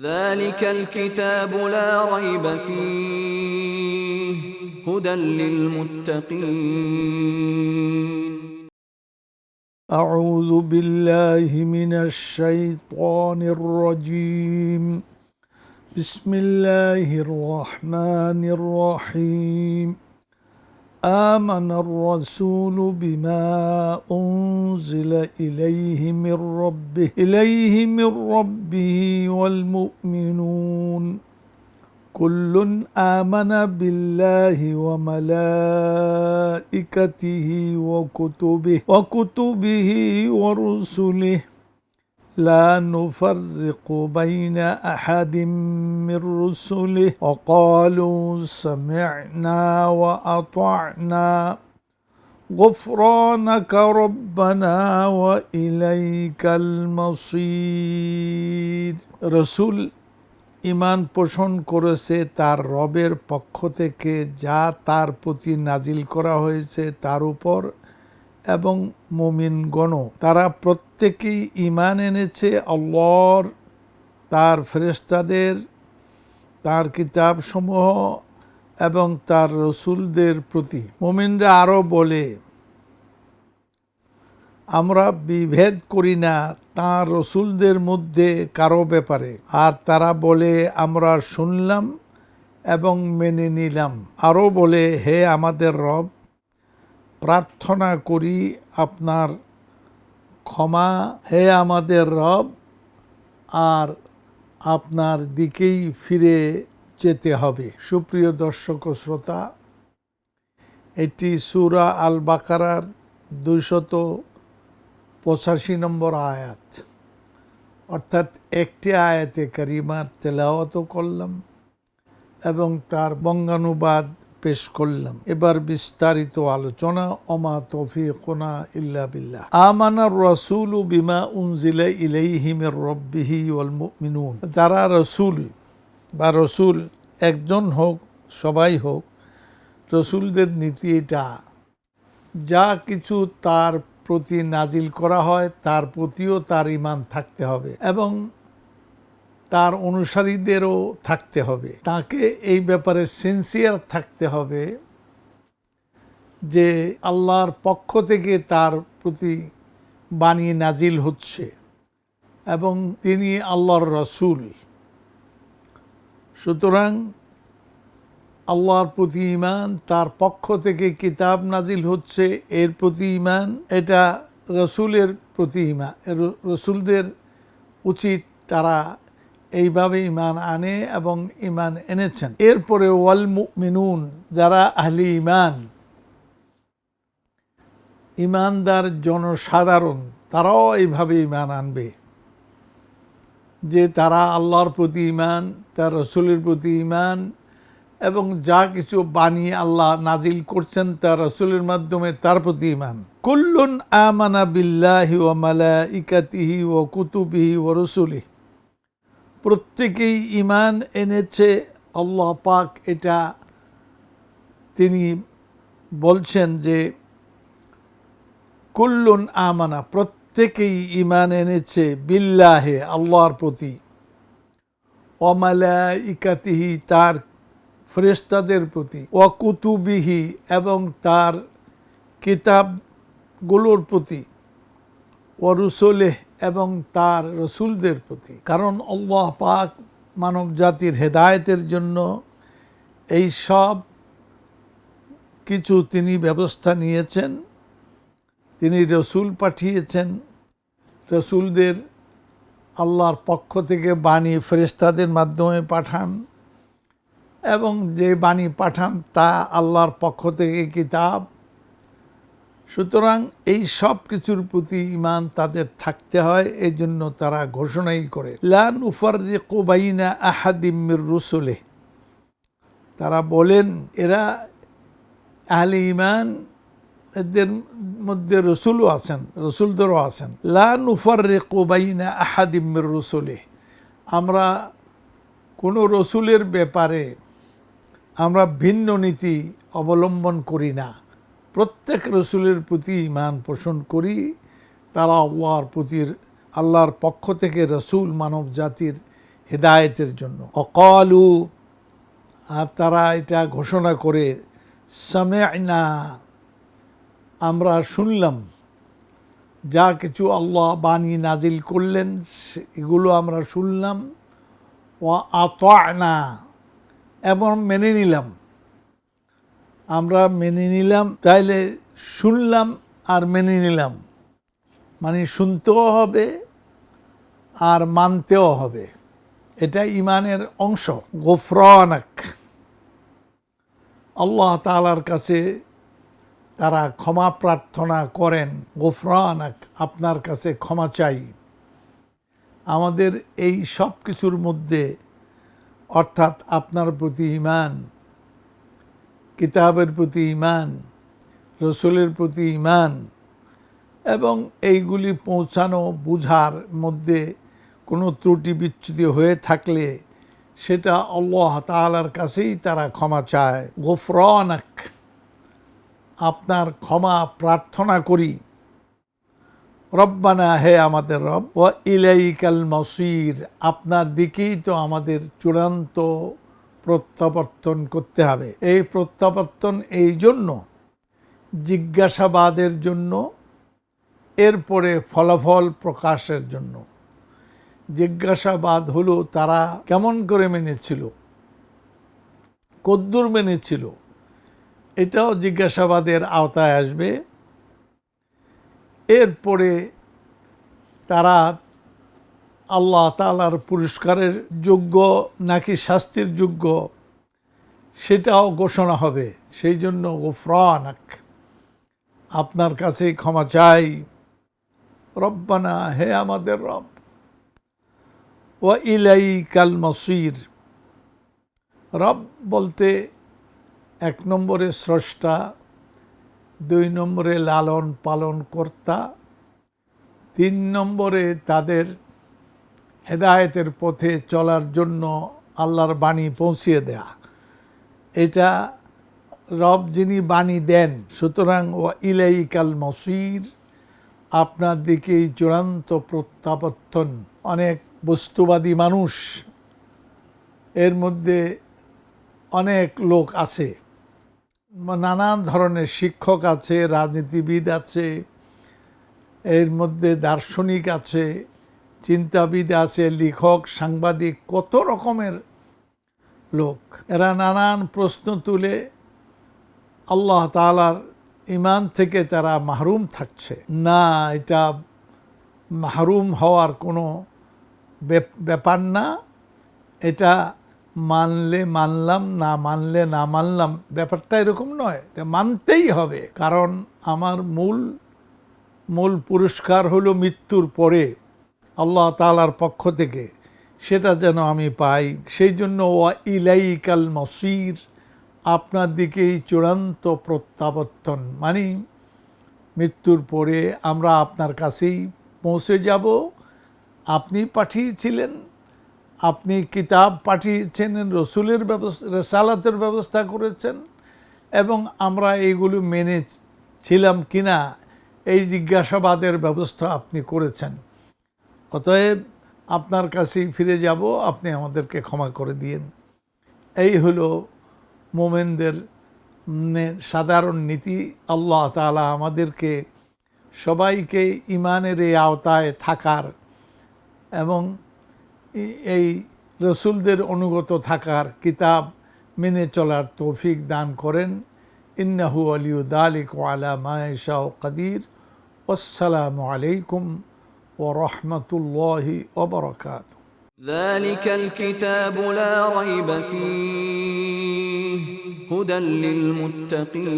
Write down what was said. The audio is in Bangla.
ذلك الكتاب لا ريب فيه هدى للمتقين. أعوذ بالله من الشيطان الرجيم. بسم الله الرحمن الرحيم. آمن الرسول بما أنزل إليه من ربه إليه من ربه والمؤمنون. كل آمن بالله وملائكته وكتبه وكتبه ورسله. لا نفرق بين احد من رسله وقالوا سمعنا واطعنا غفرانك ربنا واليك المصير رسول ইমান পোষণ করেছে তার রবের পক্ষ থেকে যা তার প্রতি নাজিল করা হয়েছে তার উপর এবং মুমিনগণও, তারা প্রত্যেকেই ইমান এনেছে আল্লাহর, তার ফেরেস্তাদের তার কিতাবসমূহ এবং তার রসুলদের প্রতি। মুমিনরা আরও বলে, আমরা বিভেদ করি না তাঁর রসুলদের মধ্যে কারও ব্যাপারে। আর তারা বলে, আমরা শুনলাম এবং মেনে নিলাম। আরও বলে, হে আমাদের রব প্রার্থনা করি আপনার ক্ষমা। হে আমাদের রব, আর আপনার দিকেই ফিরে যেতে হবে। সুপ্রিয় দর্শক ও শ্রোতা, এটি সুরা আল বাকারার দুইশত পঁচাশি নম্বর আয়াত। অর্থাৎ একটি আয়াতে কারিমার তেলাওয়াতও করলাম এবং তার বঙ্গানুবাদ পেশ করলাম। এবার বিস্তারিত আলোচনা অমা তফিকনা ইল্লা বিল্লাহ। আমানার রসুল বিমা উনজিলা ইলাইহিমের রব্বিহি ওয়াল মুমিনুন। যারা রসুল বা রসুল একজন হোক, সবাই হোক, রসুলদের নীতি এটা। যা কিছু তার প্রতি নাজিল করা হয়, তার প্রতিও তার ইমান থাকতে হবে। এবং তার অনুসারীদেরও থাকতে হবে। তাকে এই ব্যাপারে সিনসিয়ার থাকতে হবে যে আল্লাহর পক্ষ থেকে তার প্রতি বাণী নাজিল হচ্ছে এবং তিনি আল্লাহর রসুল। সুতরাং আল্লাহর প্রতি ইমান তার পক্ষ থেকে কিতাব নাজিল হচ্ছে, এর প্রতি ইমান এটা রসুলের প্রতি ইমান রসুলদের উচিত তারা এইভাবে ইমান আনে এবং ইমান এনেছেন। এরপরে ওয়াল মিনুন যারা আহলি ইমান ইমানদার জনসাধারণ, তারাও এইভাবে ইমান আনবে। যে তারা আল্লাহর প্রতি ইমান তার রসুলের প্রতি ইমান এবং যা কিছু বানিয়ে আল্লাহ নাজিল করছেন তার রসুলের মাধ্যমে তার প্রতি ইমান কুল্লুন আমানা বিল্লাহি ও মালা ইকাতিহি ও কুতুবিহি ও রসুলিহি। প্রত্যেকেই ইমান এনেছে, আল্লাহ পাক এটা তিনি বলছেন যে, কুল্লুন আমানা প্রত্যেকেই ইমান এনেছে বিল্লাহে, আল্লাহর প্রতি। অমালা ইকাতিহি তার ফ্রেস্তাদের প্রতি। অকুতুবিহি এবং তার কিতাবগুলোর প্রতি। ওরুসলেহ এবং তার রসুলদের প্রতি। কারণ আল্লাহ পাক মানব জাতির হেদায়তের জন্য এই সব কিছু তিনি ব্যবস্থা নিয়েছেন। তিনি রসুল পাঠিয়েছেন। রসুলদের আল্লাহর পক্ষ থেকে বাণী ফেরেস্তাদের মাধ্যমে পাঠান এবং যে বাণী পাঠান তা আল্লাহর পক্ষ থেকে কিতাব সুতরাং এই সব কিছুর প্রতি ইমান তাদের থাকতে হয় এই জন্য তারা ঘোষণাই করে লান উফার আহাদিমির রসুলে তারা বলেন, এরা আহলে ইমান এদের মধ্যে রসুলও আছেন, রসুলদেরও আছেন। লান উফার কোবাইনা আহাদিমির রসুলে আমরা কোনো রসুলের ব্যাপারে আমরা ভিন্ন নীতি অবলম্বন করি না। প্রত্যেক রসুলের প্রতি ইমান পোষণ করি, তারা আল্লাহর প্রতি আল্লাহর পক্ষ থেকে রসুল মানব জাতির হেদায়েতের জন্য। অকলু, আর তারা এটা ঘোষণা করে সামেনা আমরা শুনলাম, যা কিছু আল্লাহ বাণী নাজিল করলেন এগুলো আমরা শুনলাম ও আতনা, এবং মেনে নিলাম। আমরা মেনে নিলাম, তাইলে শুনলাম আর মেনে নিলাম। মানে শুনতেও হবে আর মানতেও হবে। এটা ইমানের অংশ। গোফরানাক। আল্লাহ তালার কাছে তারা ক্ষমা প্রার্থনা করেন, গোফরানাক আপনার কাছে ক্ষমা চাই। আমাদের এই সব কিছুর মধ্যে অর্থাৎ আপনার প্রতি ইমান কিতাবের প্রতি ইমান রসুলের প্রতি ইমান এবং এইগুলি পৌঁছানো, বুঝার মধ্যে কোনো ত্রুটি বিচ্যুতি হয়ে থাকলে সেটা আল্লাহ তালার কাছেই তারা ক্ষমা চায়। গোফরানাক, আপনার ক্ষমা প্রার্থনা করি। রব্বানা, হে আমাদের রব ইলাইকাল মসির, আপনার দিকেই তো আমাদের চূড়ান্ত প্রত্যাবর্তন করতে হবে। এই প্রত্যাবর্তন এই জন্য, জিজ্ঞাসাবাদের জন্য, এরপরে ফলাফল প্রকাশের জন্য। জিজ্ঞাসাবাদ হলো তারা কেমন করে মেনেছিল, কদ্দুর মেনেছিল, এটাও জিজ্ঞাসাবাদের আওতায় আসবে। এরপরে তারা আল্লাহ তালার পুরস্কারের যোগ্য নাকি শাস্তির যোগ্য সেটাও ঘোষণা হবে। সেই জন্য গোফরানাক, আপনার কাছে ক্ষমা চাই। রব্বানা, হে আমাদের রব ও ইলাই কাল মসির। রব বলতে এক নম্বরে স্রষ্টা, দুই নম্বরে লালন পালন কর্তা, তিন নম্বরে তাদের হেদায়েতের পথে চলার জন্য আল্লাহর বাণী পৌঁছিয়ে দেয়া। এটা রব যিনি বাণী দেন, সুতরাং ও ইলাইকাল মসির, আপনার দিকেই চূড়ান্ত প্রত্যাবর্তন। অনেক বস্তুবাদী মানুষ এর মধ্যে অনেক লোক আছে। নানান ধরনের শিক্ষক আছে, রাজনীতিবিদ আছে, এর মধ্যে দার্শনিক আছে চিন্তাবিদ আছে, লেখক, সাংবাদিক, কত রকমের লোক। এরা নানান প্রশ্ন তুলে আল্লাহ তালার ইমান থেকে তারা মাহরুম থাকছে। না, এটা মাহরুম হওয়ার কোনো ব্যাপ- ব্যাপার না। এটা মানলে মানলাম, না মানলে না মানলাম, ব্যাপারটা এরকম নয়। এটা মানতেই হবে। কারণ আমার মূল মূল পুরস্কার হলো মৃত্যুর পরে। আল্লাহ তালার পক্ষ থেকে সেটা যেন আমি পাই। সেই জন্য ওয়া ইলাইকাল মসির, আপনার দিকেই চূড়ান্ত প্রত্যাবর্তন। মানে মৃত্যুর পরে আমরা আপনার কাছেই পৌঁছে যাব। আপনি পাঠিয়েছিলেন, আপনি কিতাব পাঠিয়েছেন, রসুলের ব্যবস্থা, রেসালাতের ব্যবস্থা করেছেন এবং আমরা এইগুলো মেনে ছিলাম কিনা, এই জিজ্ঞাসাবাদের ব্যবস্থা আপনি করেছেন। অতএব আপনার কাছেই ফিরে যাব, আপনি আমাদেরকে ক্ষমা করে দিয়েন। এই হলো মোমেনদের সাধারণ নীতি। আল্লাহ তাআলা আমাদেরকে সবাইকে ইমানের এই আওতায় থাকার এবং এই- রসুলদের অনুগত থাকার কিতাব মেনে চলার তৌফিক দান করেন। ইন্নাহু আলিউ দালিক মায়েশা ও কাদির। আসসালামু আলাইকুম। ورحمة الله وبركاته. ذلك الكتاب لا ريب فيه هدى للمتقين.